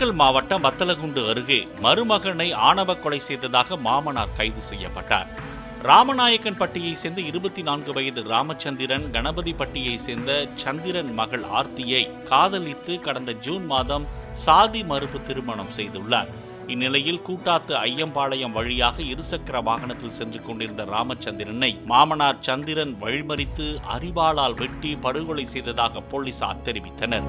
நாமக்கல் மாவட்டம் வத்தலகுண்டு அருகே மருமகனை ஆணவ கொலை செய்ததாக மாமனார் கைது செய்யப்பட்டார். ராமநாயக்கன்பட்டியை சேர்ந்த இருபத்தி நான்கு வயது ராமச்சந்திரன் கணபதிப்பட்டியை சேர்ந்த சந்திரன் மகள் ஆர்த்தியை காதலித்து கடந்த ஜூன் மாதம் சாதி மறுப்பு திருமணம் செய்துள்ளார். இந்நிலையில் கூட்டாத்து ஐயம்பாளையம் வழியாக இருசக்கர வாகனத்தில் சென்று கொண்டிருந்த ராமச்சந்திரனை மாமனார் சந்திரன் வழிமறித்து அரிவாளால் வெட்டி படுகொலை செய்ததாக போலீசார் தெரிவித்தனர்.